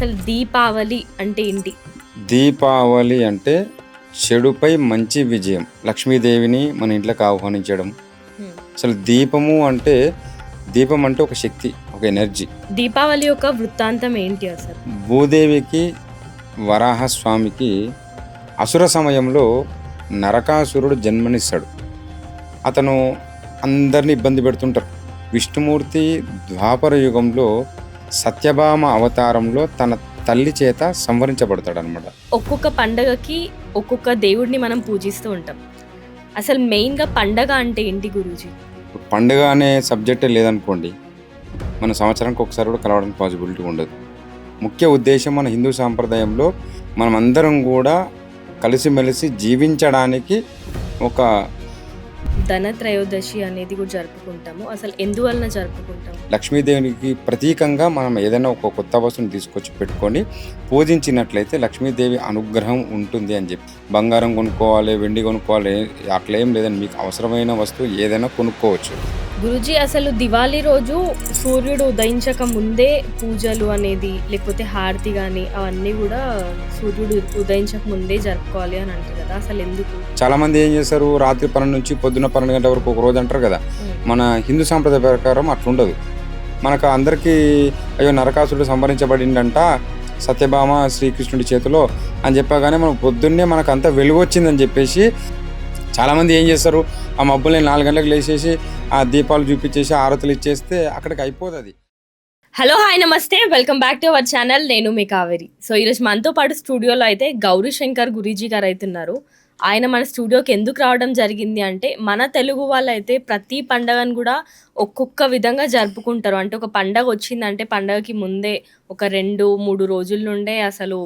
అసలు దీపావళి అంటే ఏంటి? దీపావళి అంటే చెడుపై మంచి విజయం. లక్ష్మీదేవిని మన ఇంట్లోకి ఆహ్వానించడం. అసలు దీపము అంటే దీపం అంటే ఒక శక్తి ఒక ఎనర్జీ. దీపావళి యొక్క వృత్తాంతం ఏంటి అసలు? భూదేవికి వరాహస్వామికి అసుర సమయంలో నరకాసురుడు జన్మనిస్తాడు. అతను అందరిని ఇబ్బంది పెడుతుంటారు. విష్ణుమూర్తి ద్వాపర యుగంలో సత్యభామ అవతారంలో తన తల్లి చేత సంవరించబడతాడు అనమాట ఒక్కొక్క పండగకి ఒక్కొక్క దేవుడిని మనం పూజిస్తూ ఉంటాం. అసలు మెయిన్గా పండగ అంటే ఏంటి గురూజీ? పండుగ అనే సబ్జెక్టే లేదనుకోండి మన సంవత్సరానికి ఒకసారి కూడా కలవడానికి పాసిబిలిటీ ఉండదు. ముఖ్య ఉద్దేశం మన హిందూ సాంప్రదాయంలో మనం అందరం కూడా కలిసిమెలిసి జీవించడానికి ఒక ధనత్రయోదశి అనేది కూడా జరుపుకుంటాము. అసలు ఎందువలన జరుపుకుంటాము? లక్ష్మీదేవికి ప్రతీకంగా మనం ఏదైనా ఒక కొత్త వస్తువుని తీసుకొచ్చి పెట్టుకొని పూజించినట్లయితే లక్ష్మీదేవి అనుగ్రహం ఉంటుంది అని చెప్పి. బంగారం కొనుక్కోవాలి వెండి కొనుక్కోవాలి అట్లా ఏం లేదని మీకు అవసరమైన వస్తువు ఏదైనా కొనుక్కోవచ్చు. గురూజీ అసలు దివాళీ రోజు సూర్యుడు ఉదయించక ముందే పూజలు అనేది లేకపోతే హారతి కానీ అవన్నీ కూడా సూర్యుడు ఉదయించక ముందే జరుపుకోవాలి అని అంటారు కదా అసలు ఎందుకు? చాలా మంది ఏం చేస్తారు రాత్రి పన్నెండు నుంచి పొద్దున్న పన్నెండు గంటల వరకు ఒక రోజు అంటారు కదా మన హిందూ సాంప్రదాయ ప్రకారం అట్లుండదు మనకు అందరికీ అయ్యో నరకాసుడు సంహరించబడిందంట సత్యభామ శ్రీకృష్ణుడి చేతిలో అని చెప్పగానే మనకు పొద్దున్నే మనకు అంతా వెలుగు వచ్చిందని చెప్పేసి చాలామంది ఏం చేస్తారు? ఆ మబ్బుల్ని నాలుగు గంటలకు లేచేసి ఆ దీపాలు చూపించేసి ఆరతులు ఇచ్చేస్తే అక్కడికి అయిపోతుంది. హలో హాయ్ నమస్తే. Welcome back to our channel. నేను మీ కావేరి. సో ఈరోజు మనతో పాటు స్టూడియోలో అయితే గౌరీ శంకర్ గురీజీ గారు అవుతున్నారు. ఆయన మన స్టూడియోకి ఎందుకు రావడం జరిగింది అంటే మన తెలుగు వాళ్ళైతే ప్రతి పండగను కూడా ఒక్కొక్క విధంగా జరుపుకుంటారు. అంటే ఒక పండగ వచ్చిందంటే పండగకి ముందే ఒక రెండు మూడు రోజుల నుండే అసలు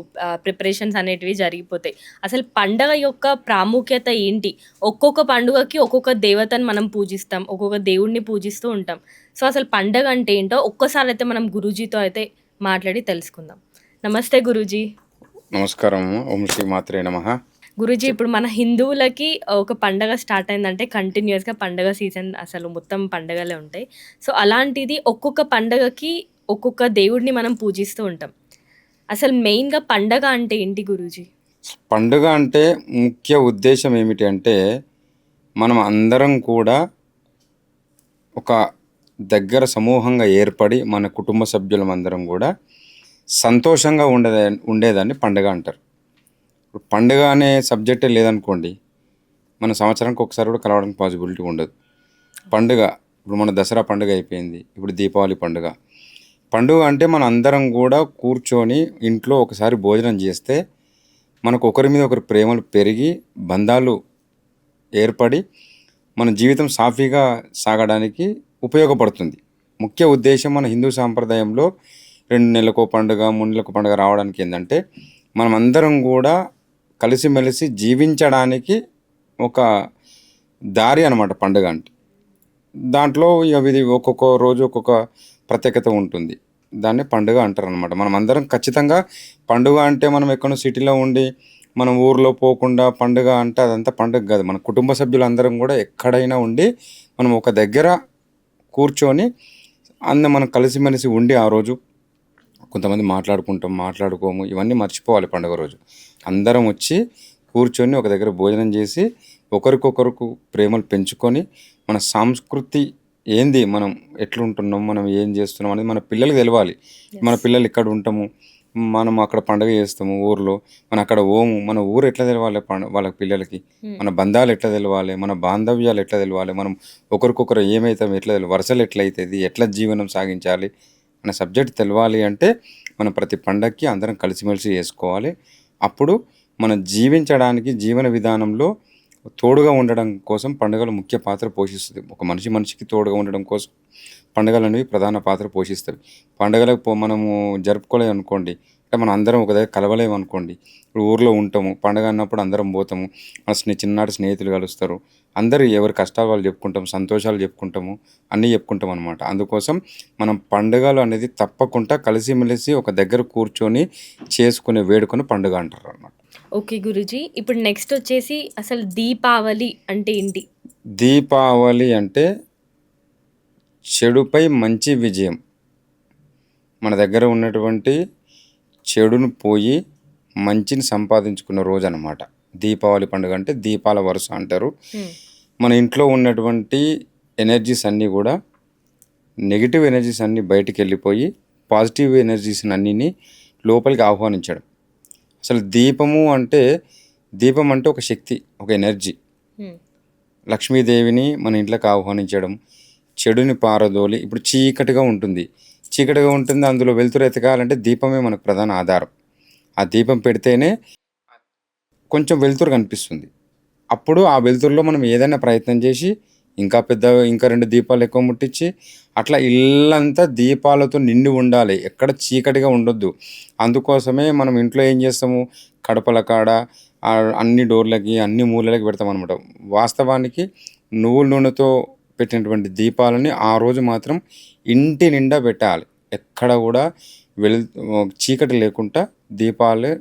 ప్రిపరేషన్స్ అనేటివి జరిగిపోతాయి. అసలు పండగ యొక్క ప్రాముఖ్యత ఏంటి? ఒక్కొక్క పండుగకి ఒక్కొక్క దేవతను మనం పూజిస్తాం ఒక్కొక్క దేవుడిని పూజిస్తూ ఉంటాం. సో అసలు పండగ అంటే ఏంటో ఒక్కసారి అయితే మనం గురూజీతో అయితే మాట్లాడి తెలుసుకుందాం. నమస్తే గురూజీ. నమస్కారం ఓం శ్రీ మాత్రే నమః. గురూజీ ఇప్పుడు మన హిందువులకి ఒక పండగ స్టార్ట్ అయిందంటే కంటిన్యూస్గా పండగ సీజన్ అసలు మొత్తం పండగలే ఉంటాయి. సో అలాంటిది ఒక్కొక్క పండగకి ఒక్కొక్క దేవుడిని మనం పూజిస్తూ ఉంటాం. అసలు మెయిన్గా పండగ అంటే ఏంటి గురూజీ? పండుగ అంటే ముఖ్య ఉద్దేశం ఏమిటి అంటే మనం అందరం కూడా ఒక దగ్గర సమూహంగా ఏర్పడి మన కుటుంబ సభ్యులం అందరం కూడా సంతోషంగా ఉండేదా ఉండేదాన్ని పండుగ అంటారు. ఇప్పుడు పండుగ అనే సబ్జెక్టే లేదనుకోండి మన సంవత్సరానికి ఒకసారి కూడా కలవడానికి పాసిబిలిటీ ఉండదు. పండుగ ఇప్పుడు మన దసరా పండుగ అయిపోయింది ఇప్పుడు దీపావళి పండుగ. పండుగ అంటే మన అందరం కూడా కూర్చొని ఇంట్లో ఒకసారి భోజనం చేస్తే మనకు ఒకరి మీద ఒకరి ప్రేమలు పెరిగి బంధాలు ఏర్పడి మన జీవితం సాఫీగా సాగడానికి ఉపయోగపడుతుంది. ముఖ్య ఉద్దేశం మన హిందూ సాంప్రదాయంలో రెండు నెలలకు పండుగ మూడు నెలలకు పండుగ రావడానికి ఏంటంటే మనం అందరం కూడా కలిసిమెలిసి జీవించడానికి ఒక దారి అనమాట పండుగ అంటే. దాంట్లో ఇక ఇది ఒక్కొక్క రోజు ఒక్కొక్క ప్రత్యేకత ఉంటుంది. దాన్ని పండుగ అంటారు అనమాట మనం అందరం ఖచ్చితంగా పండుగ అంటే మనం ఎక్కడో సిటీలో ఉండి మనం ఊర్లో పోకుండా పండుగ అంటే అదంతా పండుగ కాదు. మన కుటుంబ సభ్యులందరం కూడా ఎక్కడైనా ఉండి మనం ఒక దగ్గర కూర్చొని అందరం మనం కలిసిమెలిసి ఉండి ఆ రోజు కొంతమంది మాట్లాడుకుంటాం మాట్లాడుకోము ఇవన్నీ మర్చిపోవాలి పండుగ రోజు. అందరం వచ్చి కూర్చొని ఒక దగ్గర భోజనం చేసి ఒకరికొకరికి ప్రేమలు పెంచుకొని మన సంస్కృతి ఏంది మనం ఎట్లుంటున్నాం మనం ఏం చేస్తున్నాం అనేది మన పిల్లలకు తెలవాలి. మన పిల్లలు ఇక్కడ ఉంటాము మనం అక్కడ పండుగ చేస్తాము ఊర్లో మనం అక్కడ ఓము మన ఊరు ఎట్లా తెలవాలి పండ వాళ్ళ పిల్లలకి? మన బంధాలు ఎట్లా తెలవాలి? మన బాంధవ్యాలు ఎట్లా తెలవాలి? మనం ఒకరికొకరు ఏమవుతాం ఎట్లా తెలవాలి? వరుసలు ఎట్లయితుంది ఎట్లా జీవనం సాగించాలి? అనే సబ్జెక్ట్ తెలవాలి అంటే మనం ప్రతి పండగకి అందరం కలిసిమెలిసి చేసుకోవాలి. అప్పుడు మనం జీవించడానికి జీవన విధానంలో తోడుగా ఉండడం కోసం పండుగలు ముఖ్య పాత్ర పోషిస్తుంది. ఒక మనిషి మనిషికి తోడుగా ఉండడం కోసం పండుగలు అనేవి ప్రధాన పాత్ర పోషిస్తాయి. పండుగలకు పో- మనము జరుపుకోలేదు అనుకోండి అంటే మనం అందరం ఒక దగ్గర కలవలేము అనుకోండి. ఇప్పుడు ఊర్లో ఉంటాము పండుగ అన్నప్పుడు అందరం పోతాము మన స్నే చిన్ననాటి స్నేహితులు కలుస్తారు. అందరూ ఎవరి కష్టాలు వాళ్ళు చెప్పుకుంటాం సంతోషాలు చెప్పుకుంటాము అన్నీ చెప్పుకుంటాం అనమాట అందుకోసం మనం పండుగలు అనేది తప్పకుండా కలిసిమెలిసి ఒక దగ్గర కూర్చొని చేసుకునే వేడుకను పండుగ అంటారు అనమాట ఓకే గురూజీ ఇప్పుడు నెక్స్ట్ వచ్చేసి అసలు దీపావళి అంటే ఏంటి? దీపావళి అంటే చెడుపై మంచి విజయం. మన దగ్గర ఉన్నటువంటి చెడును పోయి మంచిని సంపాదించుకున్న రోజు అనమాట దీపావళి పండుగ అంటే దీపాల వరుస అంటారు. మన ఇంట్లో ఉన్నటువంటి ఎనర్జీస్ అన్నీ కూడా నెగిటివ్ ఎనర్జీస్ అన్నీ బయటికి వెళ్ళిపోయి పాజిటివ్ ఎనర్జీస్ అన్నిని లోపలికి ఆహ్వానించడం. అసలు దీపము అంటే దీపం అంటే ఒక శక్తి ఒక ఎనర్జీ. లక్ష్మీదేవిని మన ఇంట్లోకి ఆహ్వానించడం చెడుని పారదోలి ఇప్పుడు చీకటిగా ఉంటుంది. చీకటిగా ఉంటుంది అందులో వెలుతురు ఎతకాలంటే దీపమే మనకు ప్రధాన ఆధారం. ఆ దీపం పెడితేనే కొంచెం వెలుతురు కనిపిస్తుంది. అప్పుడు ఆ వెలుతురులో మనం ఏదైనా ప్రయత్నం చేసి ఇంకా పెద్ద ఇంకా రెండు దీపాలు ఎక్కువ ముట్టించి అట్లా ఇల్లంతా దీపాలతో నిండి ఉండాలి. ఎక్కడ చీకటిగా ఉండొద్దు. అందుకోసమే మనం ఇంట్లో ఏం చేస్తాము? కడపల కాడ అన్ని డోర్లకి అన్ని మూలలకి పెడతాం అనమాట వాస్తవానికి నువ్వుల నూనెతో పెట్టినటువంటి దీపాలని ఆ రోజు మాత్రం ఇంటి నిండా పెట్టాలి. ఎక్కడ కూడా వెలు చీకటి లేకుండా దీపాలు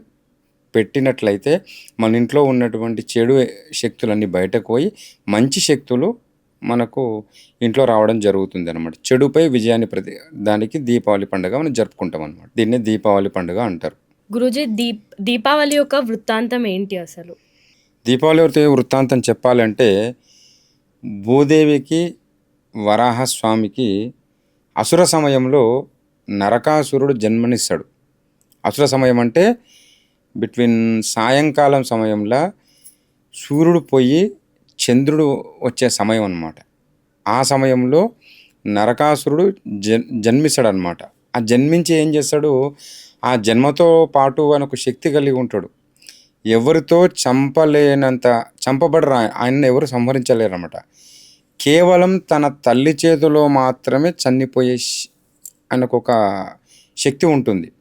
పెట్టినట్లయితే మన ఇంట్లో ఉన్నటువంటి చెడు శక్తులన్నీ బయటకు పోయి మంచి శక్తులు మనకు ఇంట్లో రావడం జరుగుతుంది అనమాట చెడుపై విజయాన్ని ప్రతి దానికి దీపావళి పండుగ మనం జరుపుకుంటాం అనమాట దీన్నే దీపావళి పండుగ అంటారు. గురూజీ దీప్ దీపావళి యొక్క వృత్తాంతం ఏంటి అసలు? దీపావళి వృత్త- వృత్తాంతం చెప్పాలంటే భూదేవికి వరాహస్వామికి అసుర సమయంలో నరకాసురుడు జన్మనిస్తాడు. అసుర సమయం అంటే బిట్వీన్ సాయంకాలం సమయంలో సూర్యుడు పోయి చంద్రుడు వచ్చే సమయం అన్నమాట. ఆ సమయంలో నరకాసురుడు జన్ జన్మిస్తాడు అనమాట ఆ జన్మించి ఏం చేస్తాడు? ఆ జన్మతో పాటు ఆయన ఒక శక్తి కలిగి ఉంటాడు. ఎవరితో చంపలేనంత చంపబడరు ఆయన ఎవరు సంహరించలేరు అనమాట కేవలం తన తల్లి చేతిలో మాత్రమే చనిపోయే శ- ఆయనకు ఒక శక్తి ఉంటుంది.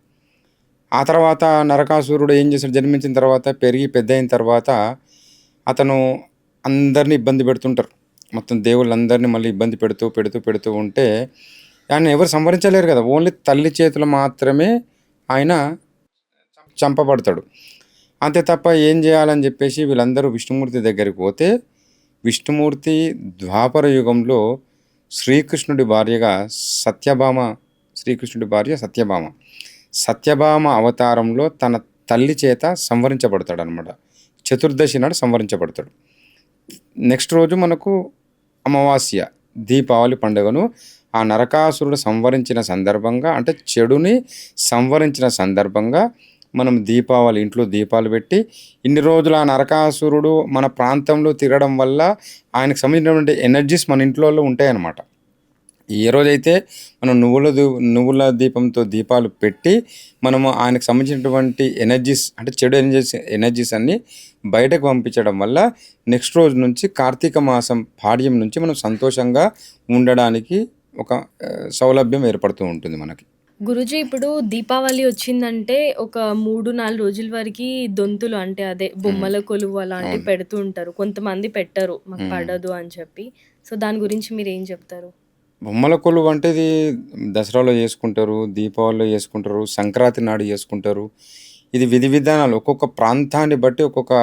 ఆ తర్వాత నరకాసురుడు ఏం చేశాడు? జన్మించిన తర్వాత పెరిగి పెద్ద అయిన తర్వాత అతను అందరిని ఇబ్బంది పెడుతుంటారు. మొత్తం దేవుళ్ళందరినీ మళ్ళీ ఇబ్బంది పెడుతూ పెడుతూ పెడుతూ ఉంటే ఆయన ఎవరు సంవరించలేరు కదా. ఓన్లీ తల్లి చేతులు మాత్రమే ఆయన చంపబడతాడు. అంతే తప్ప ఏం చేయాలని చెప్పేసి వీళ్ళందరూ విష్ణుమూర్తి దగ్గరికి పోతే విష్ణుమూర్తి ద్వాపర యుగంలో శ్రీకృష్ణుడి భార్యగా సత్యభామ శ్రీకృష్ణుడి భార్య సత్యభామ. సత్యభామ అవతారంలో తన తల్లి చేత సంవరించబడతాడు అనమాట చతుర్దశి నాడు సంవరించబడతాడు. నెక్స్ట్ రోజు మనకు అమావాస్య దీపావళి పండుగను ఆ నరకాసురుడు సంవరించిన సందర్భంగా అంటే చెడుని సంవరించిన సందర్భంగా మనం దీపావళి ఇంట్లో దీపాలు పెట్టి ఇన్ని రోజులు ఆ నరకాసురుడు మన ప్రాంతంలో తిరగడం వల్ల ఆయనకు సంబంధించినటువంటి ఎనర్జీస్ మన ఇంట్లో ఉంటాయన్నమాట. ఏ రోజైతే మనం నువ్వుల దూ- నువ్వుల దీపంతో దీపాలు పెట్టి మనము ఆయనకు సంబంధించినటువంటి ఎనర్జీస్ అంటే చెడు ఎనర్జీస్ ఎనర్జీస్ అన్ని బయటకు పంపించడం వల్ల నెక్స్ట్ రోజు నుంచి కార్తీక మాసం పాడ్యం నుంచి మనం సంతోషంగా ఉండడానికి ఒక సౌలభ్యం ఏర్పడుతూ ఉంటుంది మనకి. గురూజీ ఇప్పుడు దీపావళి వచ్చిందంటే ఒక మూడు నాలుగు రోజుల వరకు దొంతులు అంటే అదే బొమ్మల కొలువు అలాంటివి. పెడుతూ ఉంటారు. కొంతమంది పెట్టరు మాకు. పడదు అని చెప్పి. సో దాని గురించి మీరు ఏం చెప్తారు? బొమ్మల కొలువు అంటే ఇది దసరాలో చేసుకుంటారు దీపావళిలో చేసుకుంటారు సంక్రాంతి నాడు చేసుకుంటారు. ఇది విధి విధానాలు ఒక్కొక్క ప్రాంతాన్ని బట్టి ఒక్కొక్క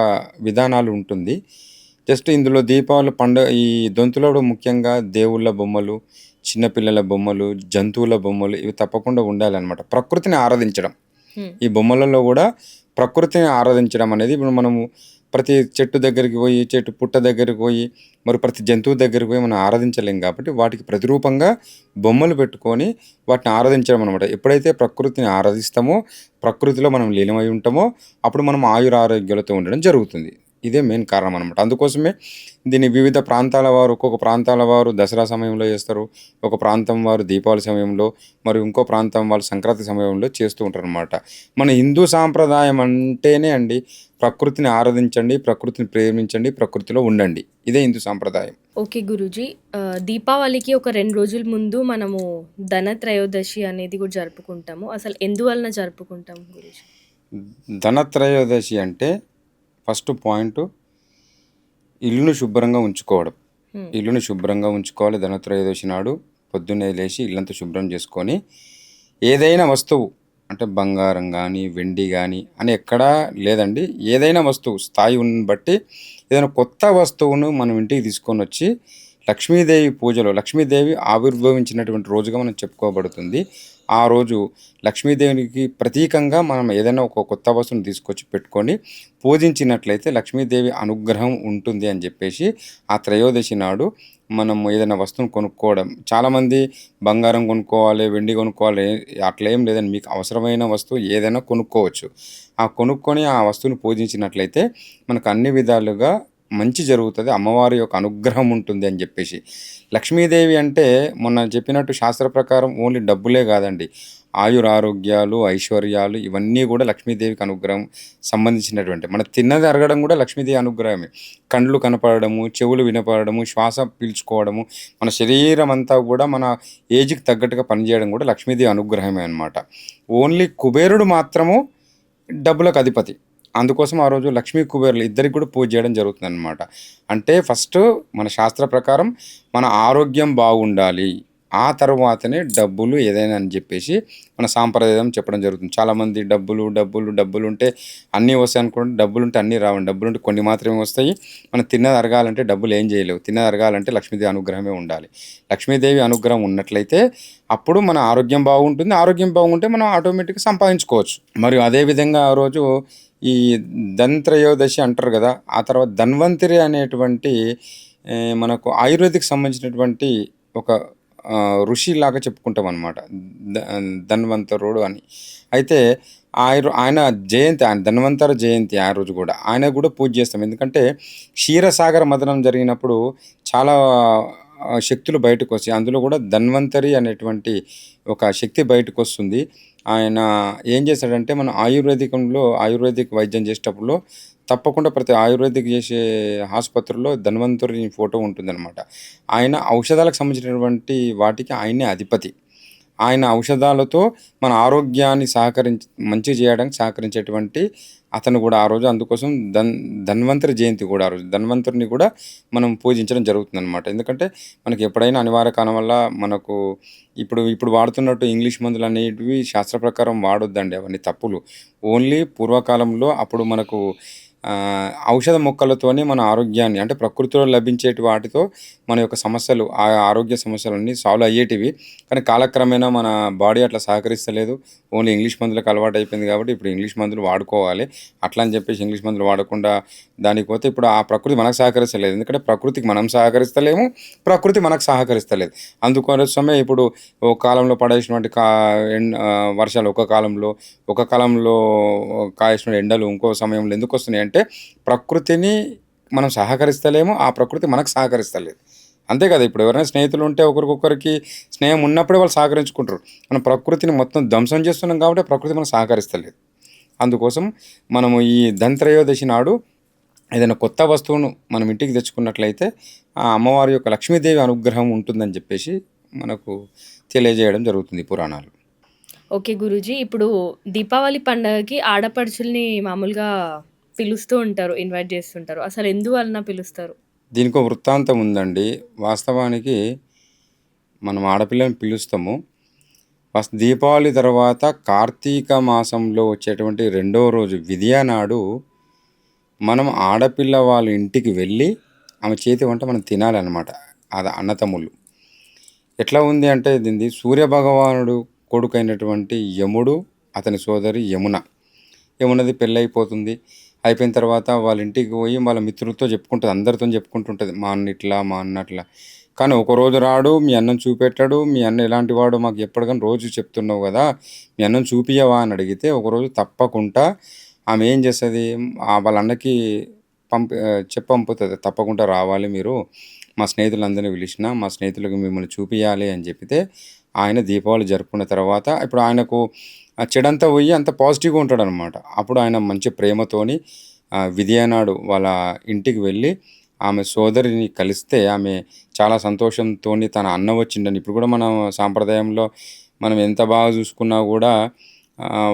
విధానాలు ఉంటుంది. జస్ట్ ఇందులో దీపావళి పండుగ ఈ దొంతులో ముఖ్యంగా దేవుళ్ళ బొమ్మలు చిన్నపిల్లల బొమ్మలు జంతువుల బొమ్మలు ఇవి తప్పకుండా ఉండాలన్నమాట. ప్రకృతిని ఆరాధించడం. ఈ బొమ్మలలో కూడా ప్రకృతిని ఆరాధించడం అనేది ఇప్పుడు మనము ప్రతి చెట్టు దగ్గరికి పోయి చెట్టు పుట్ట దగ్గరికి పోయి మరి ప్రతి జంతువు దగ్గరికి పోయి మనం ఆరాధించలేం కాబట్టి వాటికి ప్రతిరూపంగా బొమ్మలు పెట్టుకొని వాటిని ఆరాధించడం అనమాట ఎప్పుడైతే ప్రకృతిని ఆరాధిస్తామో ప్రకృతిలో మనం లీనమై ఉంటామో అప్పుడు మనం ఆయుర ఆరోగ్యాలతో ఉండడం జరుగుతుంది. ఇదే మెయిన్ కారణం అనమాట అందుకోసమే దీన్ని వివిధ ప్రాంతాల వారు ఒక్కొక్క ప్రాంతాల వారు దసరా సమయంలో చేస్తారు ఒక ప్రాంతం వారు దీపావళి సమయంలో మరి ఇంకో ప్రాంతం వాళ్ళు సంక్రాంతి సమయంలో చేస్తూ ఉంటారు అనమాట మన హిందూ సాంప్రదాయం అంటేనే అండి ప్రకృతిని ఆరాధించండి ప్రకృతిని ప్రేమించండి ప్రకృతిలో ఉండండి. ఇదే హిందూ సాంప్రదాయం. ఓకే గురూజీ. దీపావళికి ఒక రెండు రోజుల ముందు మనము ధనత్రయోదశి అనేది కూడా జరుపుకుంటాము. అసలు ఎందువలన జరుపుకుంటాం గురూజీ? ధనత్రయోదశి అంటే ఫస్ట్ పాయింట్ ఇల్లును శుభ్రంగా ఉంచుకోవడం. ఇల్లును శుభ్రంగా ఉంచుకోవాలి. ధనత్రయోదశి నాడు పొద్దున్నే లేచి ఇల్లంతా శుభ్రం చేసుకొని ఏదైనా వస్తువు అంటే బంగారం కానీ వెండి కానీ అని ఎక్కడా లేదండి. ఏదైనా వస్తువు స్థాయి బట్టి ఏదైనా కొత్త వస్తువును మనం ఇంటికి తీసుకొని వచ్చి లక్ష్మీదేవి పూజలో లక్ష్మీదేవి ఆవిర్భవించినటువంటి రోజుగా మనం చెప్పుకోబడుతుంది. ఆ రోజు లక్ష్మీదేవికి ప్రతీకంగా మనం ఏదైనా ఒక కొత్త వస్తువుని తీసుకొచ్చి పెట్టుకొని పూజించినట్లయితే లక్ష్మీదేవి అనుగ్రహం ఉంటుంది అని చెప్పేసి ఆ త్రయోదశి నాడు మనం ఏదైనా వస్తువును కొనుక్కోవడం. చాలామంది బంగారం కొనుక్కోవాలి వెండి కొనుక్కోవాలి అట్లా లేదని మీకు అవసరమైన వస్తువు ఏదైనా కొనుక్కోవచ్చు. ఆ కొనుక్కొని ఆ వస్తువుని పూజించినట్లయితే మనకు అన్ని విధాలుగా మంచి జరుగుతుంది అమ్మవారి యొక్క అనుగ్రహం ఉంటుంది అని చెప్పేసి. లక్ష్మీదేవి అంటే మొన్న చెప్పినట్టు శాస్త్ర ప్రకారం ఓన్లీ డబ్బులే కాదండి. ఆయురారోగ్యాలు ఐశ్వర్యాలు ఇవన్నీ కూడా లక్ష్మీదేవికి అనుగ్రహం సంబంధించినటువంటి. మన తిన్నది అరగడం కూడా లక్ష్మీదేవి అనుగ్రహమే. కండ్లు కనపడము చెవులు వినపడము శ్వాస పీల్చుకోవడము మన శరీరం అంతా కూడా మన ఏజ్కి తగ్గట్టుగా పనిచేయడం కూడా లక్ష్మీదేవి అనుగ్రహమే అనమాట ఓన్లీ కుబేరుడు మాత్రము డబ్బులకు అధిపతి. అందుకోసం ఆ రోజు లక్ష్మీ కుబేరులు ఇద్దరికి కూడా పూజ చేయడం జరుగుతుంది అనమాట అంటే ఫస్ట్ మన శాస్త్ర ప్రకారం మన ఆరోగ్యం బాగుండాలి. ఆ తర్వాతనే డబ్బులు ఏదైనా అని చెప్పేసి మన సాంప్రదాయం చెప్పడం జరుగుతుంది. చాలామంది డబ్బులు డబ్బులు డబ్బులు ఉంటే అన్నీ వస్తాయి అనుకోండి. డబ్బులు ఉంటే అన్నీ రావండి. డబ్బులు ఉంటే కొన్ని మాత్రమే వస్తాయి. మనం తిన్నది అరగాలంటే డబ్బులు ఏం చేయలేవు. తిన్నది అరగాలంటే లక్ష్మీదేవి అనుగ్రహమే ఉండాలి. లక్ష్మీదేవి అనుగ్రహం ఉన్నట్లయితే అప్పుడు మన ఆరోగ్యం బాగుంటుంది. ఆరోగ్యం బాగుంటే మనం ఆటోమేటిక్గా సంపాదించుకోవచ్చు. మరియు అదేవిధంగా ఆ రోజు ఈ దంత్రయోదశి అంటారు కదా ఆ తర్వాత ధన్వంతరి అనేటువంటి మనకు ఆయుర్వేదిక్ సంబంధించినటువంటి ఒక ఋషి ఋషిలాగా చెప్పుకుంటాం అనమాట ధన్వంతరుడు అని. అయితే ఆయన ఆయన జయంతి ఆయన ధన్వంతర జయంతి ఆ రోజు కూడా ఆయన కూడా పూజ చేస్తాం. ఎందుకంటే క్షీరసాగర మదనం జరిగినప్పుడు చాలా శక్తులు బయటకు వస్తాయి. అందులో కూడా ధన్వంతరి అనేటువంటి ఒక శక్తి బయటకు వస్తుంది. ఆయన ఏం చేశాడంటే మన ఆయుర్వేదికంలో ఆయుర్వేదిక్ వైద్యం చేసేటప్పుడు తప్పకుండా ప్రతి ఆయుర్వేదిక్ చేసే ఆసుపత్రిలో ధన్వంతరి ఫోటో ఉంటుందన్నమాట. ఆయన ఔషధాలకు సంబంధించినటువంటి వాటికి ఆయనే అధిపతి. ఆయన ఔషధాలతో మన ఆరోగ్యాన్ని సహకరించి మంచి చేయడానికి సహకరించేటువంటి అతను కూడా ఆ రోజు అందుకోసం ధన్ ధన్వంతరి జయంతి కూడా ఆ రోజు. ధన్వంతరిని కూడా మనం పూజించడం జరుగుతుంది అనమాట ఎందుకంటే మనకి ఎప్పుడైనా అనివార్య కాలం వల్ల మనకు ఇప్పుడు ఇప్పుడు వాడుతున్నట్టు ఇంగ్లీష్ మందులు అనేటివి శాస్త్ర ప్రకారం వాడొద్దండి అవన్నీ తప్పులు. ఓన్లీ పూర్వకాలంలో అప్పుడు మనకు ఔషధ మొక్కలతోనే మన ఆరోగ్యాన్ని అంటే ప్రకృతిలో లభించేటి వాటితో మన యొక్క సమస్యలు ఆ ఆరోగ్య సమస్యలన్నీ సాల్వ్ అయ్యేటివి. కానీ కాలక్రమేణా మన బాడీ అట్లా సహకరిస్తలేదు. ఓన్లీ ఇంగ్లీష్ మందులకు అలవాటు అయిపోయింది కాబట్టి ఇప్పుడు ఇంగ్లీష్ మందులు వాడుకోవాలి. అట్లా అని చెప్పేసి ఇంగ్లీష్ మందులు వాడకుండా దానికి పోతే ఇప్పుడు ఆ ప్రకృతి మనకు సహకరిస్తలేదు. ఎందుకంటే ప్రకృతికి మనం సహకరిస్తలేము ప్రకృతి మనకు సహకరిస్తలేదు. అందుకోసమే ఇప్పుడు ఒక కాలంలో పడేసినటువంటి కా ఎన్- వర్షాలు ఒక కాలంలో ఒక కాలంలో కాయేసిన ఎండలు ఇంకో సమయంలో ఎందుకు వస్తున్నాయి అంటే ప్రకృతిని మనం సహకరిస్తలేము ఆ ప్రకృతి మనకు సహకరిస్తలేదు. అంతే కదా ఇప్పుడు ఎవరైనా స్నేహితులు ఉంటే ఒకరికొకరికి స్నేహం ఉన్నప్పుడే వాళ్ళు సహకరించుకుంటారు. మనం ప్రకృతిని మొత్తం ధ్వంసం చేస్తున్నాం కాబట్టి ప్రకృతి మనకు సహకరిస్తలేదు. అందుకోసం మనము ఈ ధన్త్రయోదశి నాడు ఏదైనా కొత్త వస్తువును మనం ఇంటికి తెచ్చుకున్నట్లయితే ఆ అమ్మవారి యొక్క లక్ష్మీదేవి అనుగ్రహం ఉంటుందని చెప్పేసి మనకు తెలియజేయడం జరుగుతుంది పురాణాలు. ఓకే గురూజీ ఇప్పుడు దీపావళి పండగకి ఆడపడుచుల్ని మామూలుగా పిలుస్తూ ఉంటారు ఇన్వైట్ చేస్తుంటారు. అసలు ఎందువలన పిలుస్తారు? దీనికి ఒక వృత్తాంతం ఉందండి. వాస్తవానికి మనం ఆడపిల్లని పిలుస్తాము. ఫస్ట్ దీపావళి తర్వాత కార్తీక మాసంలో వచ్చేటువంటి రెండవ రోజు విద్యా నాడు మనం ఆడపిల్ల వాళ్ళ ఇంటికి వెళ్ళి ఆమె చేతి వంట మనం తినాలన్నమాట. అది అన్నతమ్ములు. ఎట్లా ఉంది అంటే దీనిది సూర్య భగవానుడు కొడుకైనటువంటి యముడు అతని సోదరి యమున. యమునది పెళ్ళైపోతుంది. అయిపోయిన తర్వాత వాళ్ళ ఇంటికి పోయి వాళ్ళ మిత్రులతో చెప్పుకుంటుంది అందరితో చెప్పుకుంటుంటుంది. మా అన్న ఇట్లా మా అన్న అట్లా. కానీ ఒక రోజు రాడు మీ అన్నం చూపెట్టాడు మీ అన్న ఎలాంటి వాడు మాకు ఎప్పటికైనా రోజు చెప్తున్నావు కదా మీ అన్నం చూపియవా అని అడిగితే ఒకరోజు తప్పకుండా ఆమె ఏం చేస్తుంది? వాళ్ళ అన్నకి పంపి చెప్పంపుతుంది తప్పకుండా రావాలి మీరు. మా స్నేహితులందరినీ పిలిచిన మా స్నేహితులకు మిమ్మల్ని చూపించాలి అని చెప్పితే ఆయన దీపావళి జరుపుకున్న తర్వాత ఇప్పుడు ఆయనకు ఆ చెడంతా పోయి అంత పాజిటివ్గా ఉంటాడు అనమాట అప్పుడు ఆయన మంచి ప్రేమతోని ఆ, వాళ్ళ ఇంటికి వెళ్ళి ఆమె సోదరిని కలిస్తే ఆమె చాలా సంతోషంతో తన అన్న వచ్చిండని. ఇప్పుడు కూడా మన సాంప్రదాయంలో మనం ఎంత బాగా చూసుకున్నా కూడా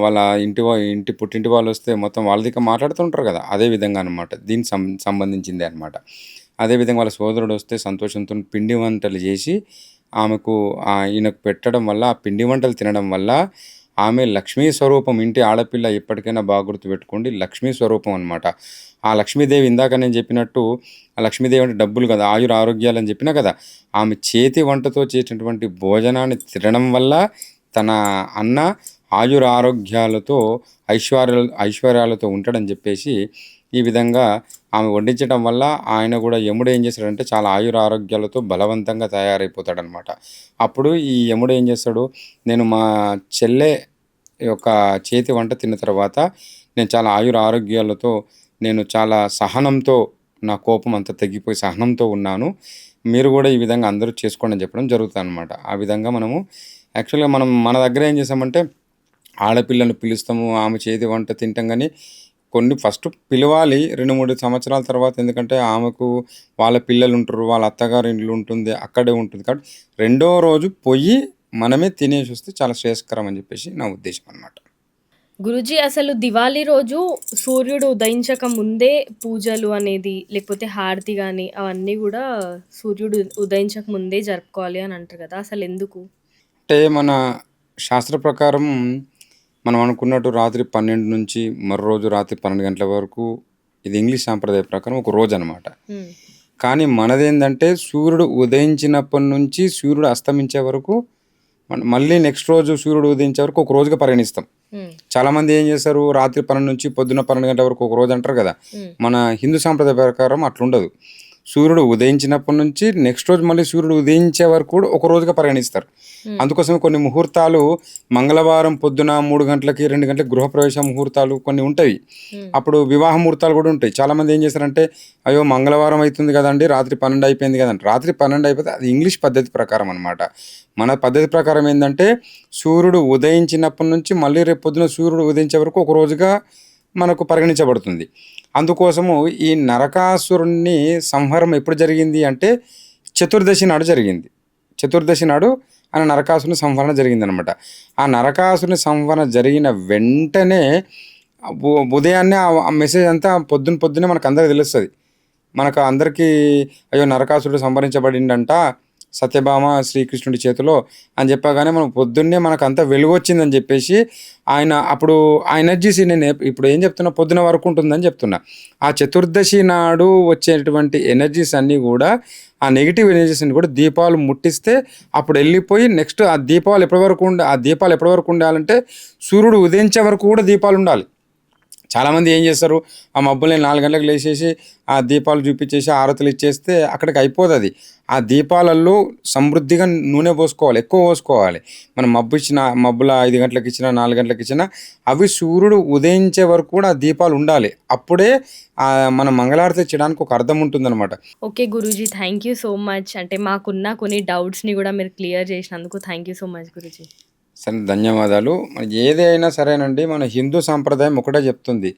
వాళ్ళ ఇంటి వా- ఇంటి పుట్టింటి వాళ్ళు వస్తే మొత్తం వాళ్ళ దగ్గర మాట్లాడుతుంటారు కదా. అదే విధంగా అనమాట దీనికి సం సంబంధించింది అనమాట అదేవిధంగా వాళ్ళ సోదరుడు వస్తే సంతోషంతో పిండి వంటలు చేసి ఆమెకు ఈయనకు పెట్టడం వల్ల ఆ పిండి వంటలు తినడం వల్ల ఆమె లక్ష్మీ స్వరూపం ఇంటి ఆడపిల్ల ఎప్పటికైనా బాగా గుర్తుపెట్టుకోండి. లక్ష్మీ స్వరూపం అనమాట ఆ లక్ష్మీదేవి ఇందాక నేను చెప్పినట్టు ఆ లక్ష్మీదేవి అంటే డబ్బులు కదా ఆయుర ఆరోగ్యాలు అని చెప్పినా కదా ఆమె చేతి వంటతో చేసినటువంటి భోజనాన్ని తినడం వల్ల తన అన్న ఆయుర ఆరోగ్యాలతో ఐశ్వర్య ఐశ్వర్యాలతో ఉంటాడని చెప్పేసి ఈ విధంగా ఆమె వండించడం వల్ల ఆయన కూడా యముడు ఏం చేస్తాడంటే చాలా ఆయుర ఆరోగ్యాలతో బలవంతంగా తయారైపోతాడనమాట. అప్పుడు ఈ యముడు ఏం చేస్తాడు నేను మా చెల్లె యొక్క చేతి వంట తిన్న తర్వాత నేను చాలా ఆయుర ఆరోగ్యాలతో నేను చాలా సహనంతో నా కోపం అంతా తగ్గిపోయి సహనంతో ఉన్నాను. మీరు కూడా ఈ విధంగా అందరూ చేసుకోండి అని చెప్పడం జరుగుతుంది అనమాట ఆ విధంగా మనము యాక్చువల్గా మనం మన దగ్గర ఏం చేసామంటే ఆడపిల్లను పిలుస్తాము ఆమె చేతి వంట తింటాం కానీ కొన్ని ఫస్ట్ పిలవాలి రెండు మూడు సంవత్సరాల తర్వాత ఎందుకంటే ఆమెకు వాళ్ళ పిల్లలు ఉంటారు వాళ్ళ అత్తగారి ఇల్లు ఉంటుంది అక్కడే ఉంటుంది. కాబట్టి రెండో రోజు పోయి మనమే తినేసి వస్తే చాలా శ్రేయస్కరం అని చెప్పేసి నా ఉద్దేశం అన్నమాట. గురుజీ అసలు దివాళీ రోజు సూర్యుడు ఉదయించక ముందే పూజలు అనేది లేకపోతే హారతి కానీ అవన్నీ కూడా సూర్యుడు ఉదయించక ముందే జరుపుకోవాలి అని అంటారు కదా అసలు ఎందుకు? అంటే మన శాస్త్ర ప్రకారం మనం అనుకున్నట్టు రాత్రి పన్నెండు నుంచి మరో రోజు రాత్రి పన్నెండు గంటల వరకు ఇది ఇంగ్లీష్ సాంప్రదాయ ప్రకారం ఒక రోజు అనమాట కానీ మనదేంటంటే సూర్యుడు ఉదయించినప్పటి నుంచి సూర్యుడు అస్తమించే వరకు మన- మళ్ళీ నెక్స్ట్ రోజు సూర్యుడు ఉదయించే వరకు ఒక రోజుగా పరిగణిస్తాం. చాలా మంది ఏం చేస్తారు? రాత్రి పన్నెండు నుంచి పొద్దున పన్నెండు గంటల వరకు ఒక రోజు అంటారు కదా. మన హిందూ సాంప్రదాయ ప్రకారం అట్లుండదు. సూర్యుడు ఉదయించినప్పటి నుంచి నెక్స్ట్ రోజు మళ్ళీ సూర్యుడు ఉదయించే వరకు కూడా ఒక రోజుగా పరిగణిస్తారు. Hmm. అందుకోసం కొన్ని ముహూర్తాలు మంగళవారం పొద్దున మూడు గంటలకి రెండు గంటలకి గృహప్రవేశ ముహూర్తాలు కొన్ని ఉంటాయి. Hmm. అప్పుడు వివాహ ముహూర్తాలు కూడా ఉంటాయి. చాలా మంది ఏం చేస్తారంటే అయ్యో మంగళవారం అవుతుంది కదండి రాత్రి పన్నెండు అయిపోయింది కదండి. రాత్రి పన్నెండు అయిపోతే అది ఇంగ్లీష్ పద్ధతి ప్రకారం అనమాట మన పద్ధతి ప్రకారం ఏంటంటే సూర్యుడు ఉదయించినప్పటి నుంచి మళ్ళీ రేపు పొద్దున సూర్యుడు ఉదయించే వరకు ఒక రోజుగా మనకు పరిగణించబడుతుంది. అందుకోసము ఈ నరకాసురుణ్ణి సంహారం ఎప్పుడు జరిగింది అంటే చతుర్దశి నాడు జరిగింది. చతుర్దశి నాడు ఆయన నరకాసురుని సంహరణ జరిగిందనమాట. ఆ నరకాసురుని సంహరణ జరిగిన వెంటనే ఉదయాన్నే ఆ- మెసేజ్ అంతా పొద్దున పొద్దున్నే మనకు అందరికి తెలుస్తుంది. మనకు అందరికీ అయ్యో నరకాసురుడు సంహరించబడిందంట సత్యభామ శ్రీకృష్ణుడి చేతిలో అని చెప్పగానే మనం పొద్దున్నే మనకు అంతా వెలుగు వచ్చిందని చెప్పేసి ఆయన అప్పుడు ఆ ఎనర్జీస్ నేను ఇప్పుడు ఏం చెప్తున్నా? పొద్దున వరకు ఉంటుందని చెప్తున్నా. ఆ చతుర్దశి నాడు వచ్చేటువంటి ఎనర్జీస్ అన్నీ కూడా ఆ నెగిటివ్ ఎనర్జీస్ అన్ని కూడా దీపాలు ముట్టిస్తే అప్పుడు వెళ్ళిపోయి నెక్స్ట్ ఆ దీపాలు ఎప్పటి వరకు ఉండ ఆ దీపాలు ఎప్పటి వరకు ఉండాలంటే సూర్యుడు ఉదయించే వరకు కూడా దీపాలు ఉండాలి. చాలామంది ఏం చేస్తారు? ఆ మబ్బుల్ని నాలుగు గంటలకు లేచేసి ఆ దీపాలు చూపించేసి ఆరతులు ఇచ్చేస్తే అక్కడికి అయిపోతుంది ఆ దీపాలలో సమృద్ధిగా నూనె పోసుకోవాలి ఎక్కువ పోసుకోవాలి. మనం మబ్బు ఇచ్చిన మబ్బుల ఐదు గంటలకు ఇచ్చిన నాలుగు గంటలకు ఇచ్చిన అవి సూర్యుడు ఉదయించే వరకు కూడా ఆ దీపాలు ఉండాలి. అప్పుడే మన మంగళారతి చేయడానికి ఒక అర్థం ఉంటుందన్నమాట. Okay Guruji thank you so much. అంటే మాకున్న కొన్ని డౌట్స్ని కూడా మీరు క్లియర్ చేసినందుకు thank you so much Guruji. సరే ధన్యవాదాలు. ఏదైనా సరేనండి మన హిందూ సాంప్రదాయం ఒకటే చెప్తుంది.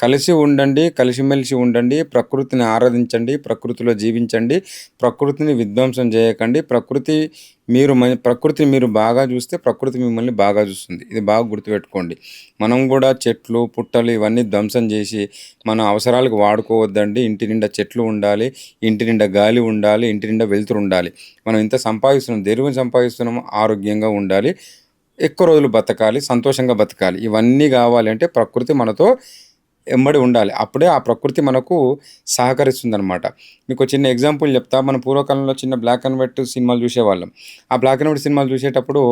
కలిసి ఉండండి కలిసిమెలిసి ఉండండి ప్రకృతిని ఆరాధించండి ప్రకృతిలో జీవించండి ప్రకృతిని విధ్వంసం చేయకండి ప్రకృతి మీరు మ- ప్రకృతిని మీరు బాగా చూస్తే ప్రకృతి మిమ్మల్ని బాగా చూస్తుంది. ఇది బాగా గుర్తుపెట్టుకోండి. మనం కూడా చెట్లు పుట్టలు ఇవన్నీ ధ్వంసం చేసి మన అవసరాలకు వాడుకోవద్దండి. ఇంటి నిండా చెట్లు ఉండాలి ఇంటి నిండా గాలి ఉండాలి ఇంటి నిండా వెలుతురు ఉండాలి. మనం ఇంత సంపాదిస్తున్నాం దేని సంపాదిస్తున్నాము ఆరోగ్యంగా ఉండాలి ఎక్కువ రోజులు బతకాలి సంతోషంగా బతకాలి. ఇవన్నీ కావాలి అంటే ప్రకృతి మనతో ఎంబడి ఉండాలి. అప్పుడే ఆ ప్రకృతి మనకు సహకరిస్తుంది అనమాట మీకు చిన్న ఎగ్జాంపుల్ చెప్తా. మన పూర్వకాలంలో చిన్న బ్లాక్ అండ్ వైట్ సినిమాలు చూసేవాళ్ళం. ఆ బ్లాక్ అండ్ వైట్ సినిమాలు చూసేటప్పుడు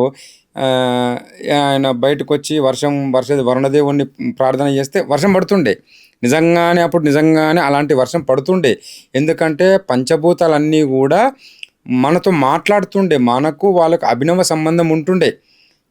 ఆయన బయటకు వచ్చి వర్షం వర్ష వరుణదేవుణ్ణి ప్రార్థన చేస్తే వర్షం పడుతుండే. నిజంగానే అప్పుడు నిజంగానే అలాంటి వర్షం పడుతుండే. ఎందుకంటే పంచభూతాలన్నీ కూడా మనతో మాట్లాడుతుండే. మనకు వాళ్ళకు అభినవ సంబంధం ఉంటుండే.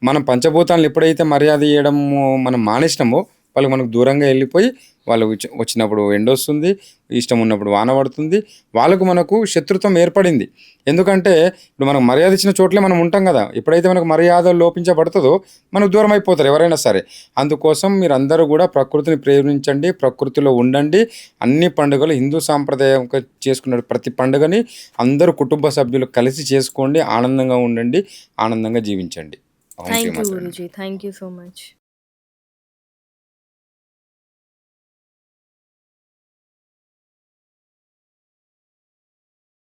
మనం పంచభూతాలను ఎప్పుడైతే మర్యాద ఇవ్వడము మనం మానేసినామో వాళ్ళకి మనకు దూరంగా వెళ్ళిపోయి వాళ్ళు వచ్చి- వచ్చినప్పుడు ఎండ వస్తుంది ఇష్టం ఉన్నప్పుడు వాన పడుతుంది. వాళ్ళకు మనకు శత్రుత్వం ఏర్పడింది. ఎందుకంటే ఇప్పుడు మనకు మర్యాద ఇచ్చిన చోట్లే మనం ఉంటాం కదా. ఎప్పుడైతే మనకు మర్యాద లోపించబడుతుందో మనకు దూరం అయిపోతారు ఎవరైనా సరే. అందుకోసం మీరు అందరూ కూడా ప్రకృతిని ప్రేమించండి ప్రకృతిలో ఉండండి. అన్ని పండుగలు హిందూ సాంప్రదాయం చేసుకున్న ప్రతి పండుగని అందరూ కుటుంబ సభ్యులు కలిసి చేసుకోండి ఆనందంగా ఉండండి ఆనందంగా జీవించండి. You. Guruji thank you so much